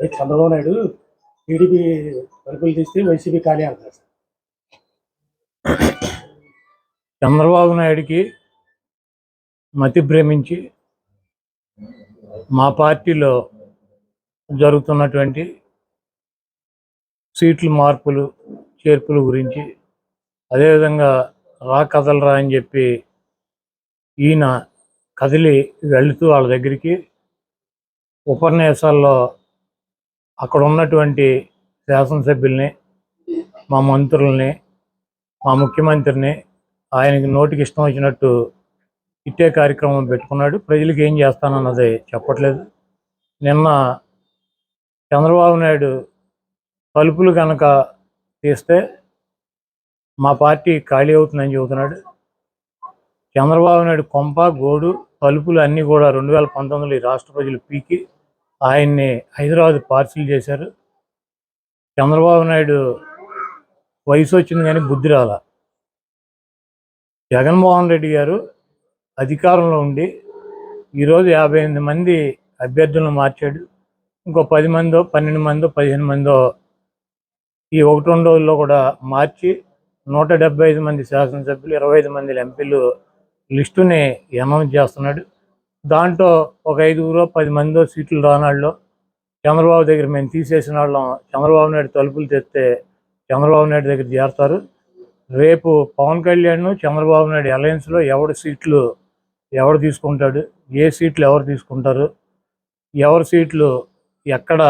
అదే చంద్రబాబు నాయుడు టీడీపీ తలుపులు తీస్తే వైసీపీ ఖాళీ అంటారు చంద్రబాబు నాయుడికి మతి భ్రమించి మా పార్టీలో జరుగుతున్నటువంటి సీట్లు మార్పులు చేర్పుల గురించి అదేవిధంగా రా కదలరా అని చెప్పి ఈయన కదిలి వెళుతూ వాళ్ళ దగ్గరికి ఉపన్యాసాల్లో అక్కడ ఉన్నటువంటి శాసనసభ్యుల్ని మా మంత్రుల్ని మా ముఖ్యమంత్రిని ఆయనకి నోటికి ఇష్టం వచ్చినట్టు ఇట్టే కార్యక్రమం పెట్టుకున్నాడు. ప్రజలకు ఏం చేస్తానన్నది చెప్పట్లేదు. నిన్న చంద్రబాబు నాయుడు తలుపులు కనుక తీస్తే మా పార్టీ ఖాళీ అవుతుందని చెబుతున్నాడు. చంద్రబాబు నాయుడు కొంప గోడు తలుపులు అన్నీ కూడా రెండు వేల పంతొమ్మిదిలో ఈ రాష్ట్ర ప్రజలు పీకి ఆయన్ని హైదరాబాద్ పార్సిల్ చేశారు. చంద్రబాబు నాయుడు వయసు వచ్చింది కానీ బుద్ధి రాల. జగన్మోహన్ రెడ్డి గారు అధికారంలో ఉండి ఈరోజు యాభై ఎనిమిది మంది అభ్యర్థులను మార్చాడు. ఇంకో పది మందో పన్నెండు మందో పదిహేను మందో ఈ ఒకటి రెండు రోజుల్లో కూడా మార్చి నూట డెబ్బై ఐదు మంది శాసనసభ్యులు ఇరవై ఐదు మంది ఎంపీలు లిస్టుని అనౌన్స్ చేస్తున్నాడు. దాంట్లో ఒక ఐదుగురో పది మందో సీట్లు రానాళ్ళు చంద్రబాబు దగ్గర మేము తీసేసిన వాళ్ళం. చంద్రబాబు నాయుడు తలుపులు తెస్తే చంద్రబాబు నాయుడు దగ్గర చేరతారు. రేపు పవన్ కళ్యాణ్ చంద్రబాబు నాయుడు అలయన్స్లో ఎవడు సీట్లు ఎవరు తీసుకుంటాడు? ఏ సీట్లు ఎవరు తీసుకుంటారు? ఎవరి సీట్లు ఎక్కడ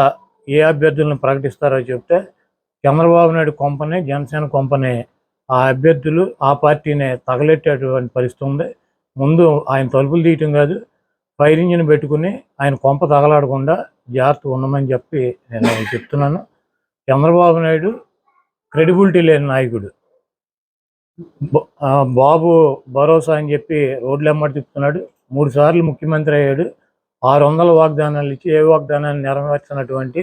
ఏ అభ్యర్థులను ప్రకటిస్తారో చెప్తే చంద్రబాబు నాయుడు కొంపనే జనసేన కొంపనే ఆ అభ్యర్థులు ఆ పార్టీనే తగలెట్టేటువంటి పరిస్థితి ఉంది. ముందు ఆయన తలుపులు తీయటం కాదు ఫైర్ ఇంజిన్ పెట్టుకుని ఆయన కొంప తగలాడకుండా జాగ్రత్త ఉండమని చెప్పి నేను చెప్తున్నాను. చంద్రబాబు నాయుడు క్రెడిబిలిటీ లేని నాయకుడు. బాబు భరోసా అని చెప్పి రోడ్లు ఎమ్మడి తిప్పుతున్నాడు. మూడు సార్లు ముఖ్యమంత్రి అయ్యాడు. ఆరు వందల వాగ్దానాలు ఇచ్చి ఏ వాగ్దానాన్ని నెరవేర్చినటువంటి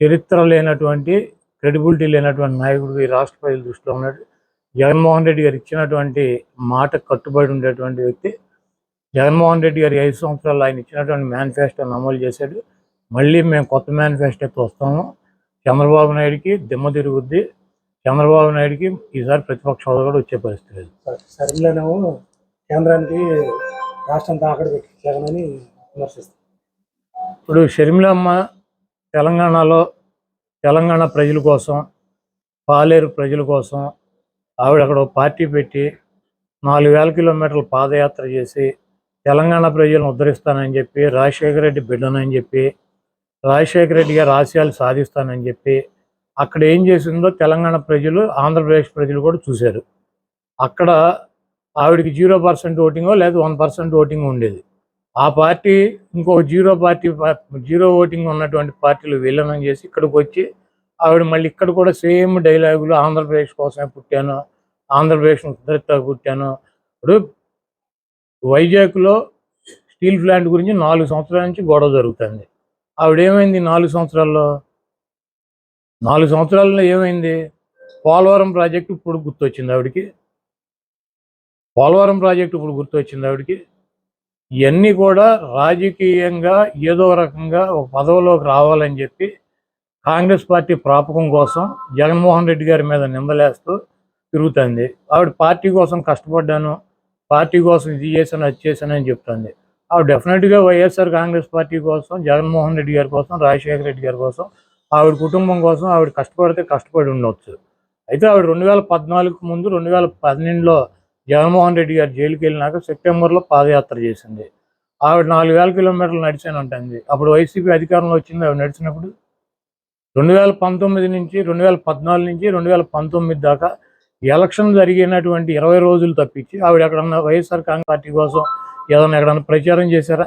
చరిత్ర లేనటువంటి క్రెడిబిలిటీ లేనటువంటి నాయకుడు ఈ రాష్ట్ర ప్రజల దృష్టిలో ఉన్నాడు. జగన్మోహన్ రెడ్డి గారు ఇచ్చినటువంటి మాట కట్టుబడి ఉండేటువంటి వ్యక్తి. జగన్మోహన్ రెడ్డి గారి ఐదు సంవత్సరాలు ఆయన ఇచ్చినటువంటి మేనిఫెస్టోని అమలు చేశాడు. మళ్ళీ మేము కొత్త మేనిఫెస్టోతో వస్తాము. చంద్రబాబు నాయుడికి దిమ్మ తిరుగుద్ది. చంద్రబాబు నాయుడికి ఈసారి ప్రతిపక్ష హోదా కూడా వచ్చే పరిస్థితి లేదు. సరిగ్గానేమో కేంద్రానికి రాష్ట్రం తాకడ పెట్టి జగనని విమర్శిస్తారు. ఇప్పుడు షర్మిలమ్మ తెలంగాణలో తెలంగాణ ప్రజల కోసం పాలేరు ప్రజల కోసం ఆవిడ అక్కడ పార్టీ పెట్టి నాలుగు వేల కిలోమీటర్లు పాదయాత్ర చేసి తెలంగాణ ప్రజలను ఉద్ధరిస్తానని చెప్పి రాజశేఖర రెడ్డి బిడ్డనని చెప్పి రాజశేఖర రెడ్డి గారు ఆశయాలు సాధిస్తానని చెప్పి అక్కడ ఏం చేసిందో తెలంగాణ ప్రజలు ఆంధ్రప్రదేశ్ ప్రజలు కూడా చూశారు. అక్కడ ఆవిడకి జీరో పర్సెంట్ ఓటింగో లేదా వన్ పర్సెంట్ ఓటింగ్ ఉండేది. ఆ పార్టీ ఇంకొక జీరో పార్టీ జీరో ఓటింగ్ ఉన్నటువంటి పార్టీలు విలీనం చేసి ఇక్కడికి వచ్చి ఆవిడ మళ్ళీ ఇక్కడ కూడా సేమ్ డైలాగులు ఆంధ్రప్రదేశ్ కోసమే పుట్టాను ఆంధ్రప్రదేశ్ ఉద్ధరిత పుట్టాను. ఇప్పుడు వైజాగ్లో స్టీల్ ప్లాంట్ గురించి నాలుగు సంవత్సరాల నుంచి గొడవ జరుగుతుంది. ఆవిడ ఏమైంది నాలుగు సంవత్సరాల్లో? నాలుగు సంవత్సరాల్లో ఏమైంది? పోలవరం ప్రాజెక్టు ఇప్పుడు గుర్తొచ్చింది ఆవిడకి. పోలవరం ప్రాజెక్టు ఇప్పుడు గుర్తొచ్చింది ఆవిడకి. ఇవన్నీ కూడా రాజకీయంగా ఏదో రకంగా ఒక పదవిలోకి రావాలని చెప్పి కాంగ్రెస్ పార్టీ ప్రాపకం కోసం జగన్మోహన్ రెడ్డి గారి మీద నిందలేస్తూ తిరుగుతుంది. ఆవిడ పార్టీ కోసం కష్టపడ్డాను. పార్టీ కోసం ఇది చేశాను అది చేశాను అని చెప్తుంది. ఆవిడ డెఫినెట్గా వైఎస్ఆర్ కాంగ్రెస్ పార్టీ కోసం జగన్మోహన్ రెడ్డి గారి కోసం రాజశేఖర రెడ్డి గారి కోసం ఆవిడ కుటుంబం కోసం ఆవిడ కష్టపడితే కష్టపడి ఉండవచ్చు అయితే ఆవిడ రెండు వేల పద్నాలుగు ముందు రెండు వేల పన్నెండులో జగన్మోహన్ రెడ్డి గారు జైలుకి వెళ్ళినాక సెప్టెంబర్లో పాదయాత్ర చేసింది. ఆవిడ నాలుగు వేల కిలోమీటర్లు నడిచాను అంటుంది. అప్పుడు వైసీపీ అధికారంలో వచ్చింది ఆవిడ నడిచినప్పుడు? రెండు వేల పంతొమ్మిది నుంచి రెండు వేల పద్నాలుగు నుంచి రెండు వేల పంతొమ్మిది దాకా ఎలక్షన్ జరిగినటువంటి ఇరవై రోజులు తప్పించి ఆవిడ ఎక్కడన్నా వైఎస్ఆర్ కాంగ్రెస్ పార్టీ కోసం ఏదన్నా ఎక్కడన్నా ప్రచారం చేశారా?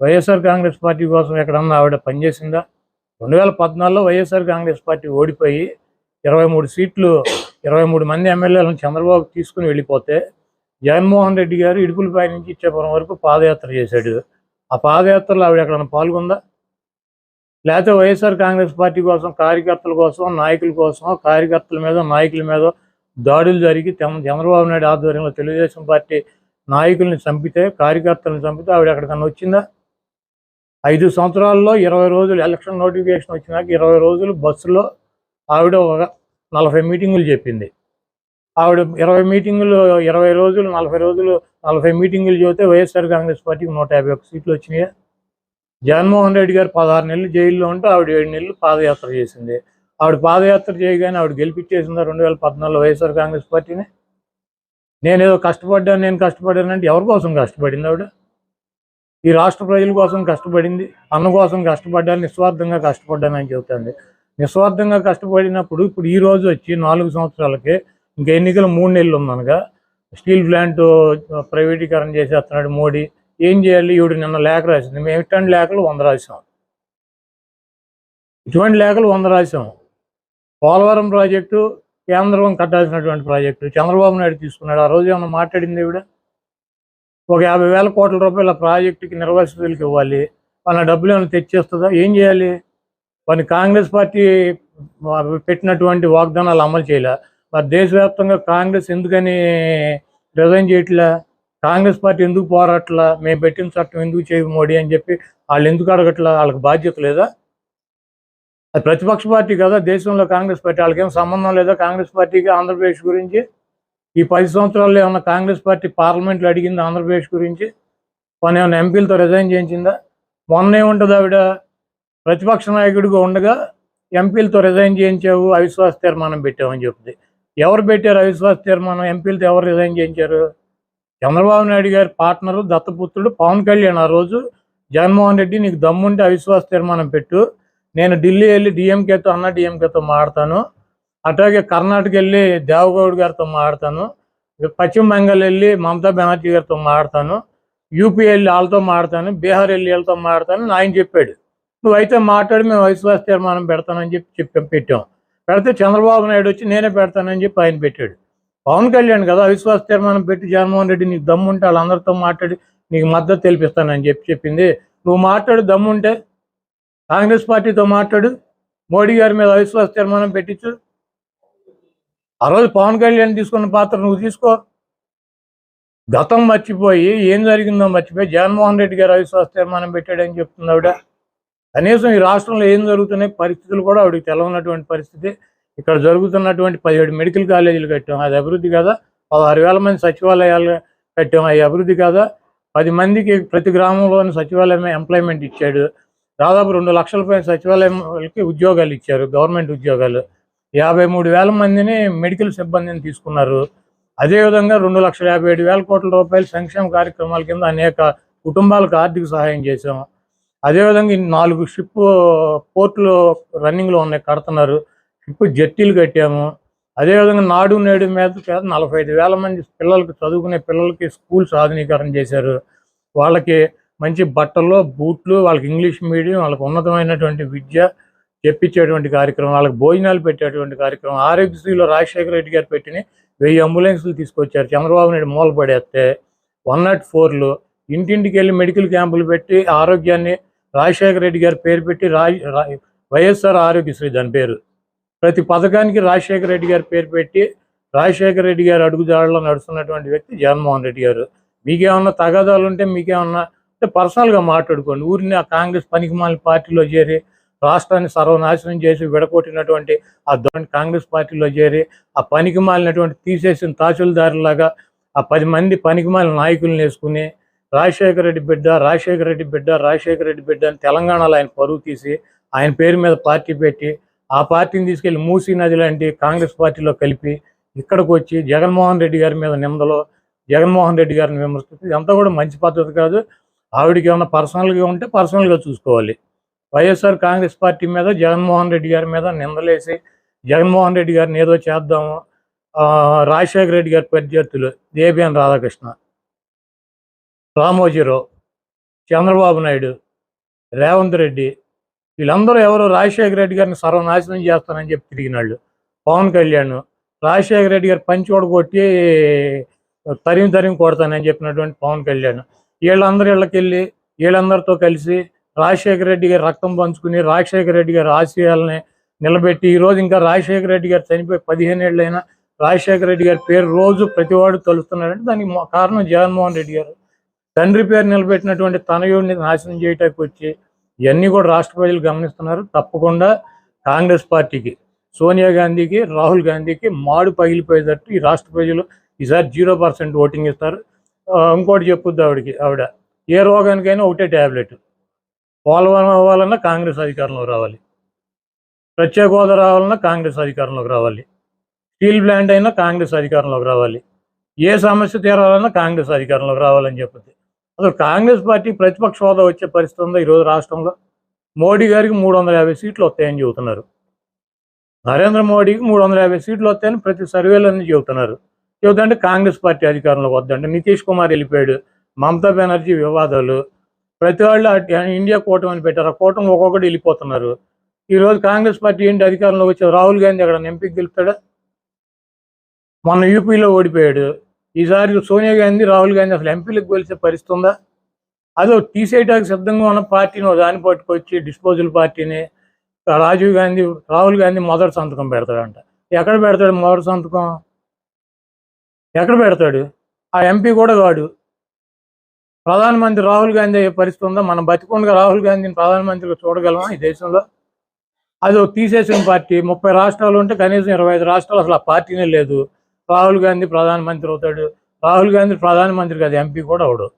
వైఎస్ఆర్ కాంగ్రెస్ పార్టీ కోసం ఎక్కడన్నా ఆవిడ పనిచేసిందా? రెండు వేల పద్నాలుగులో వైఎస్ఆర్ కాంగ్రెస్ పార్టీ ఓడిపోయి ఇరవై మూడు సీట్లు ఇరవై మూడు మంది ఎమ్మెల్యేలను చంద్రబాబు తీసుకుని వెళ్ళిపోతే జగన్మోహన్ రెడ్డి గారు ఇడుపులపై నుంచి ఇచ్చేపురం వరకు పాదయాత్ర చేశాడు. ఆ పాదయాత్రలో ఆవిడ ఎక్కడన్నా పాల్గొందా? లేకపోతే వైఎస్ఆర్ కాంగ్రెస్ పార్టీ కోసం కార్యకర్తల కోసం నాయకుల కోసం కార్యకర్తల మీద నాయకుల మీద దాడులు జరిగి చంద్రబాబు నాయుడు ఆధ్వర్యంలో తెలుగుదేశం పార్టీ నాయకుల్ని చంపితే కార్యకర్తలను చంపితే ఆవిడ ఎక్కడికన్నా వచ్చిందా? ఐదు సంవత్సరాల్లో ఇరవై రోజులు ఎలక్షన్ నోటిఫికేషన్ వచ్చినాక ఇరవై రోజులు బస్సులో ఆవిడ ఒక నలభై మీటింగులు చెప్పింది. ఆవిడ ఇరవై మీటింగులు ఇరవై రోజులు నలభై రోజులు నలభై మీటింగులు చెబితే వైఎస్ఆర్ కాంగ్రెస్ పార్టీకి నూట యాభై ఒక్క సీట్లు వచ్చినాయి? జగన్మోహన్ రెడ్డి గారు పదహారు నెలలు జైల్లో ఉంటూ ఆవిడ ఏడు నెలలు పాదయాత్ర చేసింది. ఆవిడ పాదయాత్ర చేయగానే ఆవిడ గెలిపించేసిందా రెండు వేల పద్నాలుగులో వైఎస్ఆర్ కాంగ్రెస్ పార్టీని. నేనేదో కష్టపడ్డాను నేను కష్టపడ్డానంటే ఎవరి కోసం కష్టపడింది ఆవిడ? ఈ రాష్ట్ర ప్రజల కోసం కష్టపడింది అన్న కోసం కష్టపడ్డాను నిస్వార్థంగా కష్టపడ్డాను అని చెబుతుంది. నిస్వార్థంగా కష్టపడినప్పుడు ఇప్పుడు ఈ రోజు వచ్చి నాలుగు సంవత్సరాలకి ఇంకా ఎన్నికలు మూడు నెలలు ఉందనగా స్టీల్ ప్లాంట్ ప్రైవేటీకరణ చేసేస్తున్నాడు మోడీ. ఏం చేయాలి? ఈవిడ నిన్న లేఖ రాసింది. మేము ఇటువంటి లేఖలు వంద రాసాం ఇటువంటి లేఖలు వంద రాసాం పోలవరం ప్రాజెక్టు కేంద్రం కట్టాల్సినటువంటి ప్రాజెక్టు. చంద్రబాబు నాయుడు తీసుకున్నాడు. ఆ రోజు ఏమన్నా మాట్లాడింది ఈవిడ? ఒక యాభై వేల కోట్ల రూపాయల ప్రాజెక్టుకి నిర్వాసితులకు ఇవ్వాలి. వాళ్ళ డబ్బులు ఏమైనా తెచ్చేస్తుందా? ఏం చేయాలి? కొన్ని కాంగ్రెస్ పార్టీ పెట్టినటువంటి వాగ్దానాలు అమలు చేయలే. మరి దేశవ్యాప్తంగా కాంగ్రెస్ ఎందుకని రిజైన్ చేయట్లా? కాంగ్రెస్ పార్టీ ఎందుకు పోరాట్లా? మేము పెట్టిన చట్టం ఎందుకు చేయ మోడీ అని చెప్పి వాళ్ళు ఎందుకు అడగట్లా? వాళ్ళకి బాధ్యత లేదా? అది ప్రతిపక్ష పార్టీ కదా దేశంలో కాంగ్రెస్ పార్టీ వాళ్ళకి సంబంధం లేదా కాంగ్రెస్ పార్టీకి ఆంధ్రప్రదేశ్ గురించి ఈ పది సంవత్సరాల్లో ఏమన్నా కాంగ్రెస్ పార్టీ పార్లమెంట్లో అడిగింది ఆంధ్రప్రదేశ్ గురించి? మన ఏమైనా ఎంపీలతో రిజైన్ చేయించిందా? మొన్న ఏముంటుంది ఆవిడ ప్రతిపక్ష నాయకుడిగా ఉండగా ఎంపీలతో రిజైన్ చేయించావు అవిశ్వాస తీర్మానం పెట్టామని చెప్తుంది ఎవరు పెట్టారు అవిశ్వాస తీర్మానం? ఎంపీలతో ఎవరు రిజైన్ చేయించారు? చంద్రబాబు నాయుడు గారి పార్ట్నరు దత్తపుత్రుడు పవన్ కళ్యాణ్ ఆ రోజు. జగన్మోహన్ రెడ్డి నీకు దమ్ముంటే అవిశ్వాస తీర్మానం పెట్టు. నేను ఢిల్లీ వెళ్ళి డిఎంకేతో అన్న డిఎంకేతో మాడతాను. అట్లాగే కర్ణాటక వెళ్ళి దేవగౌడ్ గారితో మాడతాను. పశ్చిమ బెంగాల్ వెళ్ళి మమతా బెనర్జీ గారితో మాడతాను. యూపీ వెళ్ళి వాళ్ళతో మాడతాను. బీహార్ వెళ్ళి వీళ్ళతో మాడతాను. ఆయన చెప్పాడు. నువ్వైతే మాట్లాడి మేము అవిశ్వాస తీర్మానం పెడతానని చెప్పి చెప్పి పెట్టాం. పెడితే చంద్రబాబు నాయుడు వచ్చి నేనే పెడతానని చెప్పి ఆయన పెట్టాడు. పవన్ కళ్యాణ్ కదా అవిశ్వాస తీర్మానం పెట్టి జగన్మోహన్ రెడ్డి నీకు దమ్ముంటే వాళ్ళందరితో మాట్లాడి నీకు మద్దతు తెలిపిస్తానని చెప్పి చెప్పింది. నువ్వు మాట్లాడు దమ్ముంటే కాంగ్రెస్ పార్టీతో మాట్లాడు మోడీ గారి మీద అవిశ్వాస తీర్మానం పెట్టించు. ఆ రోజు పవన్ కళ్యాణ్ తీసుకున్న పాత్ర నువ్వు తీసుకో. గతం మర్చిపోయి ఏం జరిగిందో మర్చిపోయి జగన్మోహన్ రెడ్డి గారు అవిశ్వాస తీర్మానం పెట్టాడని చెప్తుంది ఆవిడ. కనీసం ఈ రాష్ట్రంలో ఏం జరుగుతున్నాయి పరిస్థితులు కూడా ఆవిడకి తెలవనటువంటి పరిస్థితి. ఇక్కడ జరుగుతున్నటువంటి పదిహేడు మెడికల్ కాలేజీలు కట్టాం అది అభివృద్ధి కాదా. పదహారు వేల మంది సచివాలయాలు కట్టాం అది అభివృద్ధి కాదా. పది మందికి ప్రతి గ్రామంలోని సచివాలయం ఎంప్లాయ్మెంట్ ఇచ్చాడు. దాదాపు రెండు లక్షల పైన సచివాలయంకి ఉద్యోగాలు ఇచ్చారు గవర్నమెంట్ ఉద్యోగాలు. యాభై మూడు వేల మందిని మెడికల్ సిబ్బందిని తీసుకున్నారు. అదేవిధంగా రెండు లక్షల యాభై ఏడు వేల కోట్ల రూపాయల సంక్షేమ కార్యక్రమాల కింద అనేక కుటుంబాలకు ఆర్థిక సహాయం చేశాం. అదేవిధంగా నాలుగు షిప్ పోర్టులు రన్నింగ్లో ఉన్నాయి కడుతున్నారు. షిప్ జట్టీలు కట్టాము. అదేవిధంగా నాడు నేడు మీద చేత నలభై ఐదు వేల మంది పిల్లలకి చదువుకునే పిల్లలకి స్కూల్స్ ఆధునీకరణ చేశారు. వాళ్ళకి మంచి బట్టలు బూట్లు వాళ్ళకి ఇంగ్లీష్ మీడియం వాళ్ళకి ఉన్నతమైనటువంటి విద్య చెప్పించేటువంటి కార్యక్రమం వాళ్ళకి భోజనాలు పెట్టేటువంటి కార్యక్రమం. ఆరోగ్యశ్రీలో రాజశేఖర రెడ్డి గారు పెట్టిన వెయ్యి అంబులెన్సులు తీసుకొచ్చారు. చంద్రబాబు నాయుడు మూల పడేస్తే వన్ నాట్ ఫోర్లు ఇంటింటికి వెళ్ళి మెడికల్ క్యాంపులు పెట్టి ఆరోగ్యాన్ని రాజశేఖర రెడ్డి గారు పేరు పెట్టి రాజ్ వైఎస్ఆర్ ఆరోగ్యశ్రీ దాని పేరు. ప్రతి పథకానికి రాజశేఖర రెడ్డి గారు పేరు పెట్టి రాజశేఖర రెడ్డి గారు అడుగుదాడులో నడుస్తున్నటువంటి వ్యక్తి జగన్మోహన్ రెడ్డి గారు. మీకేమన్నా తగాదాలు ఉంటే మీకేమన్నా పర్సనల్గా మాట్లాడుకోండి. ఊరిని ఆ కాంగ్రెస్ పనికిమాలిన పార్టీలో చేరి రాష్ట్రాన్ని సర్వనాశనం చేసి విడగొట్టినటువంటి ఆ దొంగ కాంగ్రెస్ పార్టీలో చేరి ఆ పనికి మాలినటువంటి తీసేసిన తహసీల్దారులాగా ఆ పది మంది పనికిమాలిన నాయకులను వేసుకుని రాజశేఖర రెడ్డి బిడ్డ రాజశేఖర రెడ్డి బిడ్డ రాజశేఖర రెడ్డి బిడ్డ అని తెలంగాణలో ఆయన పరువు తీసి ఆయన పేరు మీద పార్టీ పెట్టి ఆ పార్టీని తీసుకెళ్ళి మూసీ నది లాంటి కాంగ్రెస్ పార్టీలో కలిపి ఇక్కడికి వచ్చి జగన్మోహన్ రెడ్డి గారి మీద నిందలో జగన్మోహన్ రెడ్డి గారిని విమర్శిస్తుంది ఇదంతా కూడా మంచి పద్ధతి కాదు. ఆవిడకి ఏమైనా పర్సనల్గా ఉంటే పర్సనల్గా చూసుకోవాలి. వైఎస్ఆర్ కాంగ్రెస్ పార్టీ మీద జగన్మోహన్ రెడ్డి గారి మీద నిందలేసి జగన్మోహన్ రెడ్డి గారిని ఏదో చేద్దాము. ఆ, రాజశేఖర రెడ్డి గారి ప్రత్యర్థులు దేబిఎన్ రాధాకృష్ణ రామోజీరావు చంద్రబాబు నాయుడు రేవంత్ రెడ్డి వీళ్ళందరూ ఎవరు రాజశేఖర రెడ్డి గారిని సర్వనాశనం చేస్తానని చెప్పి తిరిగినాళ్ళు. పవన్ కళ్యాణ్ రాజశేఖర రెడ్డి గారు పంచోడు కొట్టి తరిమి తరిమి కొడతానని చెప్పినటువంటి పవన్ కళ్యాణ్. వీళ్ళందరూ ఇళ్ళకి వెళ్ళి వీళ్ళందరితో కలిసి రాజశేఖర రెడ్డి గారి రక్తం పంచుకుని రాజశేఖర రెడ్డి గారి ఆశయాలని నిలబెట్టి ఈ రోజు ఇంకా రాజశేఖర రెడ్డి గారు చనిపోయి పదిహేను ఏళ్ళైనా రాజశేఖర రెడ్డి గారి పేరు రోజు ప్రతివాడు తలుస్తున్నాడంటే దానికి కారణం జగన్మోహన్ రెడ్డి గారు. తండ్రి పేరు నిలబెట్టినటువంటి తనయుడిని నాశనం చేయటానికి వచ్చి ఇవన్నీ కూడా రాష్ట్ర ప్రజలు గమనిస్తున్నారు. తప్పకుండా కాంగ్రెస్ పార్టీకి సోనియా గాంధీకి రాహుల్ గాంధీకి మాడు పగిలిపోయేటట్టు ఈ రాష్ట్ర ప్రజలు ఈసారి జీరో పర్సెంట్ ఓటింగ్ ఇస్తారు. ఇంకోటి చెప్పుద్ది ఆవిడకి ఆవిడ. ఏ రోగానికైనా ఒకటే ట్యాబ్లెట్ పోలవరం అవ్వాలన్నా కాంగ్రెస్ అధికారంలోకి రావాలి. ప్రత్యేక హోదా రావాలన్నా కాంగ్రెస్ అధికారంలోకి రావాలి. స్టీల్ ప్లాంట్ అయినా కాంగ్రెస్ అధికారంలోకి రావాలి. ఏ సమస్య తీరాలన్నా కాంగ్రెస్ అధికారంలోకి రావాలని చెప్పింది. అసలు కాంగ్రెస్ పార్టీ ప్రతిపక్ష హోదా వచ్చే పరిస్థితి ఉందా ఈరోజు రాష్ట్రంలో? మోడీ గారికి మూడు వందల యాభై సీట్లు వస్తాయని చెబుతున్నారు. నరేంద్ర మోడీకి మూడు వందల యాభై సీట్లు వస్తాయని ప్రతి సర్వేలన్నీ చెబుతున్నారు. చెబుతుంటే కాంగ్రెస్ పార్టీ అధికారంలోకి వద్దంటే నితీష్ కుమార్ వెళ్ళిపోయాడు. మమతా బెనర్జీ వివాదాలు. ప్రతి వాళ్ళు అటు ఇండియా కూటమి అని పెట్టారు. ఆ కూటమి ఒక్కొక్కటి వెళ్ళిపోతున్నారు. ఈరోజు కాంగ్రెస్ పార్టీ ఏంటి అధికారంలోకి వచ్చారు రాహుల్ గాంధీ అక్కడ ఎంపీకి గెలుపుతాడా? మొన్న యూపీలో ఓడిపోయాడు. ఈసారి సోనియా గాంధీ రాహుల్ గాంధీ అసలు ఎంపీలకు గెలిచే పరిస్థితి ఉందా? అదో తీసేయడానికి సిద్ధంగా ఉన్న పార్టీని దాన్ని పట్టుకొచ్చి డిస్పోజల్ పార్టీని రాజీవ్ గాంధీ రాహుల్ గాంధీ మొదటి సంతకం పెడతాడంట. ఎక్కడ పెడతాడు మొదటి సంతకం? ఎక్కడ పెడతాడు? ఆ ఎంపీ కూడా కాడు ప్రధానమంత్రి రాహుల్ గాంధీ అయ్యే పరిస్థితి ఉందా? మనం బతికుండా రాహుల్ గాంధీని ప్రధానమంత్రిగా చూడగలమా ఈ దేశంలో? అది ఒక తీసేసిన పార్టీ. ముప్పై రాష్ట్రాలు ఉంటే కనీసం ఇరవై ఐదు రాష్ట్రాలు అసలు ఆ పార్టీనే లేదు. రాహుల్ గాంధీ ప్రధానమంత్రి అవుతాడు. రాహుల్ గాంధీ ప్రధానమంత్రి కాదు ఎంపీ కూడా అవడు.